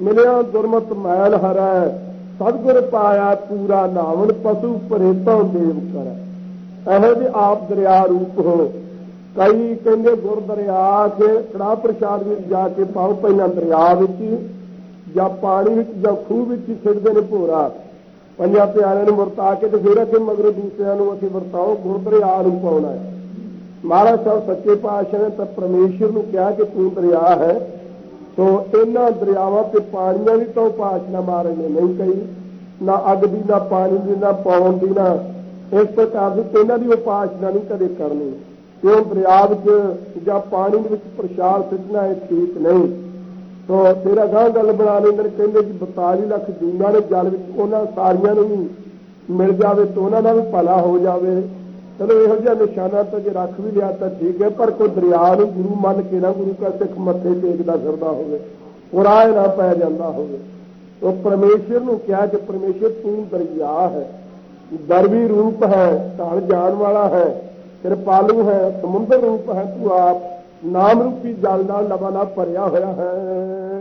ਮਿਲਿਆ ਦੁਰਮਤ ਮੈਲ ਹਰੈ ਸਤਗੁਰ ਪਾਇਆ ਪੂਰਾ ਨਾਵਣ ਪਸ਼ੂ ਪਰੇਤਾਂ ਦੇਵ ਕਰੈ। ਇਹੋ ਜਿਹੇ ਆਪ ਦਰਿਆ ਰੂਪ ਹੋ। ਕਈ ਕਹਿੰਦੇ ਗੁਰ ਦਰਿਆ ਕੇ ਕੜਾ ਪ੍ਰਸ਼ਾਦ ਵਿੱਚ ਜਾ ਕੇ ਪਾਓ ਪਹਿਲਾਂ ਦਰਿਆ ਵਿੱਚ ਹੀ, ਜਾਂ ਪਾਣੀ ਵਿੱਚ ਜਾਂ ਖੂਹ ਵਿੱਚ ਹੀ ਸਿੱਟਦੇ ਨੇ ਭੋਰਾ। ਪੰਜਾਂ ਪਿਆਰਿਆਂ ਨੂੰ ਵਰਤਾ ਕੇ ਤੇ ਫਿਰ ਅੱਗੇ ਮਗਰੋਂ ਦੂਸਰਿਆਂ ਨੂੰ ਅਸੀਂ ਵਰਤਾਓ ਗੁਰ ਦਰਿਆ ਨੂੰ ਪਾਉਣਾ ਹੈ। ਮਹਾਰਾਜ ਸਾਹਿਬ ਸੱਚੇ ਪਾਤਸ਼ਾਹ ਨੇ ਤਾਂ ਪਰਮੇਸ਼ਰ ਨੂੰ ਕਿਹਾ ਕਿ ਤੂੰ ਦਰਿਆ ਹੈ। ਸੋ ਇਹਨਾਂ ਦਰਿਆਵਾਂ ਤੇ ਪਾਣੀਆਂ ਦੀ ਤਾਂ ਉਪਾਸਨਾ ਮਹਾਰਾਜ ਨਹੀਂ ਕਹੀ, ਨਾ ਅੱਗ ਦੀ, ਨਾ ਪਾਣੀ ਦੀ, ਨਾ ਪੌਣ ਦੀ, ਨਾ ਇਸ ਪ੍ਰਕਾਰ ਦੀ ਇਹਨਾਂ ਦੀ ਉਪਾਸਨਾ ਨਹੀਂ ਕਦੇ ਕਰਨੀ। ਕਿਉਂ ਦਰਿਆ ਵਿੱਚ ਜਾਂ ਪਾਣੀ ਦੇ ਵਿੱਚ ਪ੍ਰਸ਼ਾਦ ਸਿੱਟਣਾ ਇਹ ਠੀਕ ਨਹੀਂ। ਸੋ ਤੇਰਾ ਅਗਾਂਹ ਗੱਲ ਬਣਾ ਲੈਂਦੇ ਕਹਿੰਦੇ ਕਿ 42 ਲੱਖ ਜੂਨਾਂ ਨੇ ਜਲ ਵਿੱਚ ਉਹਨਾਂ ਸਾਰੀਆਂ ਨੂੰ ਵੀ ਮਿਲ ਜਾਵੇ ਤੇ ਉਹਨਾਂ ਦਾ ਵੀ ਭਲਾ ਹੋ ਜਾਵੇ। ਚਲੋ ਇਹੋ ਜਿਹਾ ਨਿਸ਼ਾਨਾ ਤਾਂ ਜੇ ਰੱਖ ਵੀ ਲਿਆ ਤਾਂ ਠੀਕ ਹੈ, ਪਰ ਕੋਈ ਦਰਿਆ ਨੂੰ ਗੁਰੂ ਮੰਨ ਕੇ ਨਾ ਗੁਰੂ ਕਾ ਸਿੱਖ ਮੱਥੇ ਟੇਕਦਾ ਫਿਰਦਾ ਹੋਵੇ ਉਰਾਏ ਨਾ ਪੈ ਜਾਂਦਾ ਹੋਵੇ। ਉਹ ਪਰਮੇਸ਼ਰ ਨੂੰ ਕਿਹਾ ਕਿ ਪਰਮੇਸ਼ਰ ਤੂੰ ਦਰਿਆ ਹੈ ਦਰਵੀ ਰੂਪ ਹੈ, ਢਾਲ ਜਾਣ ਵਾਲਾ ਹੈ, ਕਿਰਪਾਲੂ ਹੈ, ਸਮੁੰਦਰ ਰੂਪ ਹੈ, ਤੂੰ ਆਪ ਨਾਮ ਰੂਪੀ ਜਲ ਨਾਲ ਲਬਾਨਾ ਭਰਿਆ ਹੋਇਆ ਹੈ।